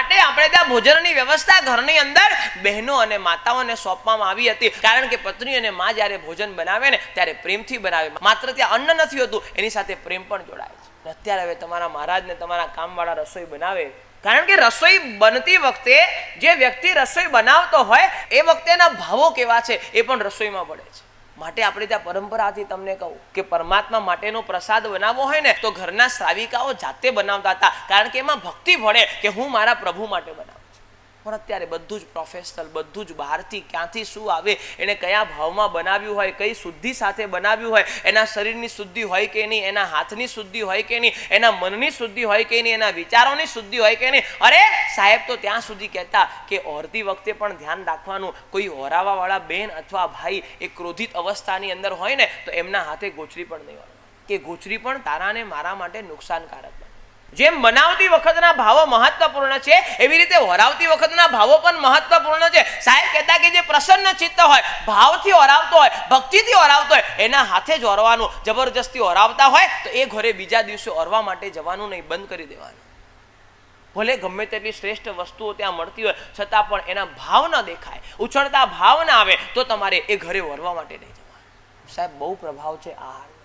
માટે આપણે ત્યાં ભોજનની વ્યવસ્થા ઘરની અંદર બહેનો અને માતાઓને સોંપવામાં આવી હતી. કારણ કે પત્ની અને મા જ્યારે ભોજન બનાવે ને, ત્યારે પ્રેમથી બનાવે. માત્ર ત્યાં અન્ન નથી હોતું, એની સાથે પ્રેમ પણ જોડાય છે. અત્યારે હવે તમારા મહારાજને તમારા કામવાળા રસોઈ બનાવે. કારણ કે રસોઈ બનતી વખતે જે વ્યક્તિ રસોઈ બનાવતો હોય, એ વખતેના ભાવો કેવા છે, એ પણ રસોઈમાં પડે છે. માટે આપણે ત્યાં પરંપરાથી તમને કહું કે પરમાત્મા માટેનો પ્રસાદ બનાવવો હોય ને, તો ઘરના શ્રાવિકાઓ જાતે બનાવતા હતા. કારણ કે એમાં ભક્તિ ભળે કે હું મારા પ્રભુ માટે બનાવું. પણ અત્યારે બધું જ પ્રોફેશનલ બધું જ બહારથી ક્યાંથી શું આવે એણે કયા ભાવમાં બનાવ્યું હોય, કઈ શુદ્ધિ સાથે બનાવ્યું હોય, એના શરીરની શુદ્ધિ હોય કે નહીં, એના હાથની શુદ્ધિ હોય કે નહીં, એના મનની શુદ્ધિ હોય કે નહીં, એના વિચારોની શુદ્ધિ હોય કે નહીં. અરે સાહેબ તો ત્યાં સુધી કહેતા કે ઓરતી વખતે પણ ધ્યાન રાખવાનું કોઈ ઓરાવાવાળા બેન અથવા ભાઈ એ ક્રોધિત અવસ્થાની અંદર હોય ને, તો એમના હાથે ગોચરી પણ નહીં હોય. કે ગોચરી પણ તારાને મારા માટે નુકસાનકારક જેમ બનાવતી વખતના ભાવો મહત્વપૂર્ણ છે, એવી રીતે વરાવતી વખતના ભાવો પણ મહત્વપૂર્ણ છે. સાહેબ કહેતા કે જે પ્રસન્ન ચિત્ત હોય, ભાવથી હરાવતો હોય, ભક્તિથી હરાવતો હોય, એના હાથે જ ઓરવાનું, જબરજસ્તી ઓરાવતા હોય, તો એ ઘરે બીજા દિવસે હરવા માટે જવાનું નહીં, બંધ કરી દેવાનું. ભલે ગમે તેટલી શ્રેષ્ઠ વસ્તુઓ ત્યાં મળતી હોય, છતાં પણ એના ભાવ ન દેખાય. ઉછળતા ભાવ ના આવે, તો તમારે એ ઘરે વરવા માટે નહીં જવાનું. સાહેબ, બહુ પ્રભાવ છે આહાર